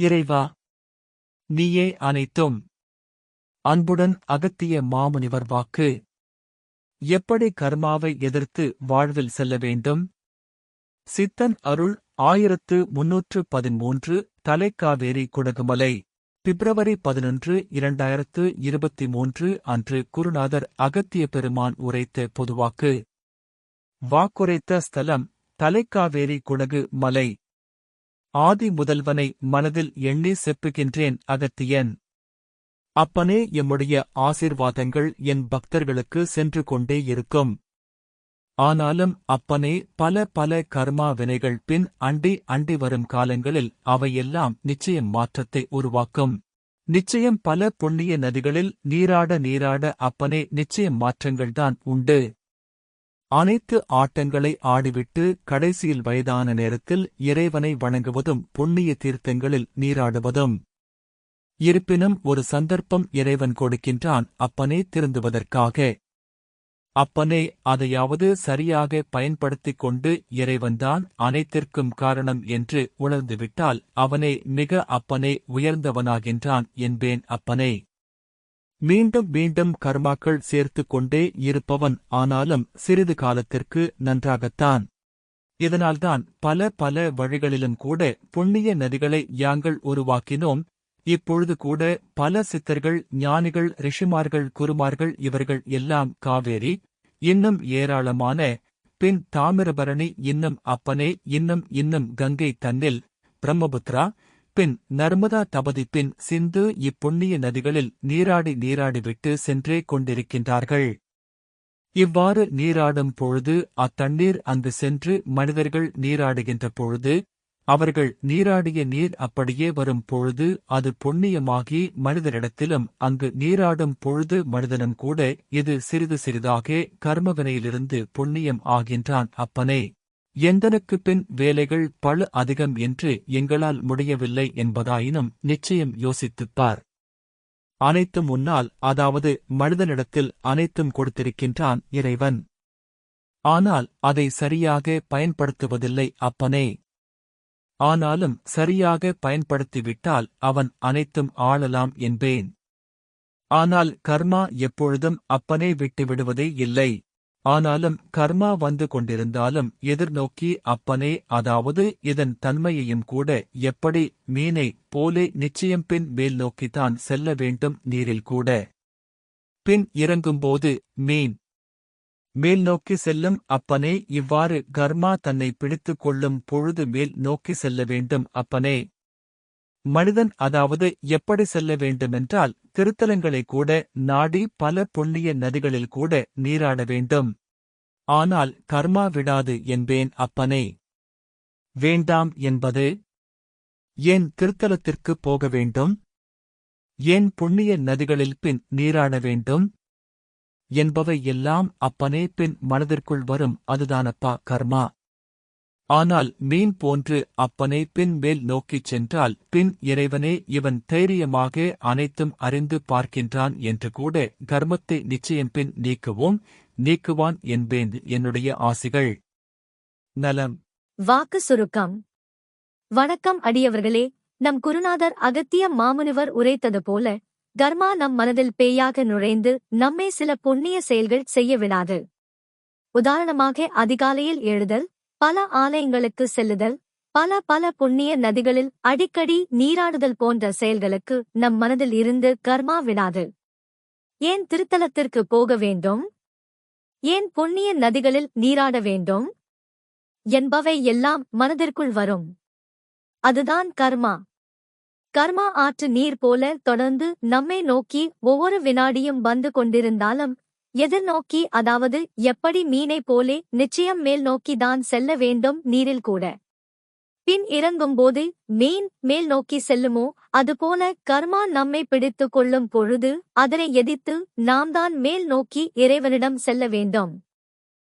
இறைவா நீயே அனைத்தும். அன்புடன் அகத்திய மாமுனிவர் வாக்கு. எப்படி கர்மாவை எதிர்த்து வாழ்வில் செல்ல வேண்டும்? சித்தன் அருள் ஆயிரத்து முன்னூற்று பதிமூன்று தலைக்காவேரி குடகுமலை பிப்ரவரி பதினொன்று இரண்டாயிரத்து இருபத்தி மூன்று அன்று குருநாதர் அகத்திய பெருமான் உரைத்த பொதுவாக்கு. வாக்குரைத்த ஸ்தலம் தலைக்காவேரி குடகு மலை ஆதி முதல்வனை மனதில் எண்ணி செப்புகின்றேன் அகத்தியன். அப்பனே எம்முடைய ஆசீர்வாதங்கள் என் பக்தர்களுக்கு சென்று கொண்டே இருக்கும். ஆனாலும் அப்பனே பல பல கர்மா வினைகள் பின் அண்டி அண்டி வரும் காலங்களில் அவையெல்லாம் நிச்சயம் மாற்றத்தை உருவாக்கும். நிச்சயம் பல புண்ணிய நதிகளில் நீராட நீராட அப்பனே நிச்சயம் மாற்றங்கள்தான் உண்டு. அனைத்து ஆட்டங்களை ஆடிவிட்டு கடைசியில் வயதான நேரத்தில் இறைவனை வணங்குவதும் புண்ணிய தீர்த்தங்களில் நீராடுவதும். இருப்பினும் ஒரு சந்தர்ப்பம் இறைவன் கொடுக்கின்றான் அப்பனே திருந்துவதற்காக. அப்பனே அதையாவது சரியாக பயன்படுத்திக் கொண்டு இறைவன்தான் அனைத்திற்கும் காரணம் என்று உணர்ந்துவிட்டால் அவனே மிக அப்பனே உயர்ந்தவனாகின்றான் என்பேன் அப்பனே. மீண்டும் மீண்டும் கர்மாக்கள் சேர்த்துக் கொண்டே இருப்பவன் ஆனாலும் சிறிது காலத்திற்கு நன்றாகத்தான். இதனால்தான் பல பல வழிகளிலும் கூட புண்ணிய நதிகளை யாங்கள் உருவாக்கினோம். இப்பொழுது கூட பல சித்தர்கள் ஞானிகள் ரிஷிமார்கள் குருமார்கள் இவர்கள் எல்லாம் காவேரி இன்னும் ஏராளமான பின் தாமிரபரணி இன்னும் அப்பனே இன்னும் இன்னும் கங்கை தன்னில் பிரம்மபுத்ரா பின் நர்மதா தபதி பின் சிந்து இப்புண்ணிய நதிகளில் நீராடி நீராடிவிட்டு சென்றே கொண்டிருக்கின்றார்கள். இவ்வாறு நீராடும் பொழுது அத்தண்ணீர் அங்கு சென்று மனிதர்கள் நீராடுகின்ற பொழுது அவர்கள் நீராடிய நீர் அப்படியே வரும் பொழுது அது புண்ணியமாகி மனிதரிடத்திலும் அங்கு நீராடும் பொழுது மனிதனும் கூட இது சிறிது சிறிதாக கர்மவினையிலிருந்து புண்ணியம் ஆகின்றான் அப்பனே. எந்தனுக்கு பின் வேலைகள் பழு அதிகம் என்று எங்களால் முடியவில்லை என்பதாயினும் நிச்சயம் யோசித்துப்பார். அனைத்தும் முன்னால் அதாவது மனிதனிடத்தில் அனைத்தும் கொடுத்திருக்கின்றான் இறைவன். ஆனால் அதை சரியாக பயன்படுத்துவதில்லை அப்பனே. ஆனாலும் சரியாக பயன்படுத்திவிட்டால் அவன் அனைத்தும் ஆளலாம் என்பேன். ஆனால் கர்மா எப்பொழுதும் அப்பனே விட்டுவிடுவதே இல்லை. ஆனாலும் கர்மா வந்து கொண்டிருந்தாலும் எதிர்நோக்கி அப்பனே அதாவது இதன் தன்மையையும் கூட எப்படி மீனை போலே நிச்சயம் பின் மேல் நோக்கித்தான் செல்ல வேண்டும் நீரில் கூட. பின் இறங்கும்போது மீன் மேல் நோக்கி செல்லும் அப்பனே இவ்வாறு கர்மா தன்னை பிடித்துக் கொள்ளும் பொழுது மேல் நோக்கி செல்ல வேண்டும் அப்பனே. மனிதன் அதாவது எப்படி செல்ல வேண்டுமென்றால் திருத்தலங்களை கூட நாடி பல புண்ணிய நதிகளில் கூட நீராட வேண்டும். ஆனால் கர்மா விடாது என்பேன் அப்பனே. வேண்டாம் என்பது? ஏன் திருத்தலத்திற்குப் போக வேண்டும்? ஏன் புண்ணிய நதிகளில் பின் நீராட வேண்டும்? என்பவை எல்லாம் அப்பனே பின் மனதிற்குள் வரும் அதுதானப்பா கர்மா. ஆனால் மீன் போன்று அப்பனே பின் மேல் நோக்கிச் சென்றால் பின் இறைவனே இவன் தைரியமாக அனைத்தும் அறிந்து பார்க்கின்றான் என்று கூட கர்மத்தை நிச்சயம் பின் நீக்குவோம் நீக்குவான் என்பேன் என்னுடைய ஆசிகள். நலம். வாக்கு சுருக்கம். வணக்கம் அடியவர்களே நம் குருநாதர் அகத்திய மாமுனிவர் உரைத்தது போல கர்மா நம் மனதில் பேயாக நுழைந்து நம்மை சில புண்ணிய செயல்கள் செய்ய விடாது. உதாரணமாக அதிகாலையில் எழுதல் பல ஆலயங்களுக்கு செல்லுதல் பல பல புண்ணிய நதிகளில் அடிக்கடி நீராடுதல் போன்ற செயல்களுக்கு நம் மனதில் இருந்து கர்மா விடாது. ஏன் திருத்தலத்திற்கு போக வேண்டும்? ஏன் புண்ணிய நதிகளில் நீராட வேண்டும்? என்பவை எல்லாம் மனதிற்குள் வரும். அதுதான் கர்மா. கர்மா ஆற்று நீர் போல தொடர்ந்து நம்மை நோக்கி ஒவ்வொரு வினாடியும் வந்து கொண்டிருந்தாலும் எதிர்நோக்கி அதாவது எப்படி மீனை போலே நிச்சயம் மேல் நோக்கிதான் செல்ல வேண்டும் நீரில் கூட. பின் இறங்கும்போது மீன் மேல் நோக்கி செல்லுமோ அதுபோல கர்மா நம்மை பிடித்துக் கொள்ளும் பொழுது அதனை எதிர்த்து நாம் தான் மேல் நோக்கி இறைவனிடம் செல்ல வேண்டும்.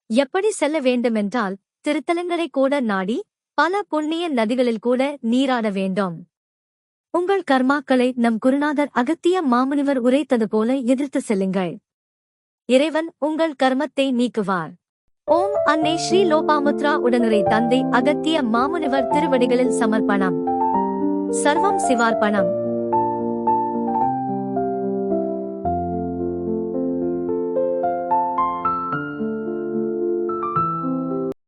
எப்படி செல்ல வேண்டுமென்றால் திருத்தலங்களை கூட நாடி பல புண்ணிய நதிகளில் கூட நீராட வேண்டும். உங்கள் கர்மாக்களை நம் குருநாதர் அகத்திய மாமுனிவர் உரைத்தது போல எதிர்த்து செல்லுங்கள். இறைவன் உங்கள் கர்மத்தை நீக்குவார். ஓம் அன்னை ஸ்ரீ லோபாமுத்ரா உடனுரை தந்தை அகத்திய மாமுனிவர் திருவடிகளில் சமர்ப்பணம். சர்வம் சிவார்ப்பணம்.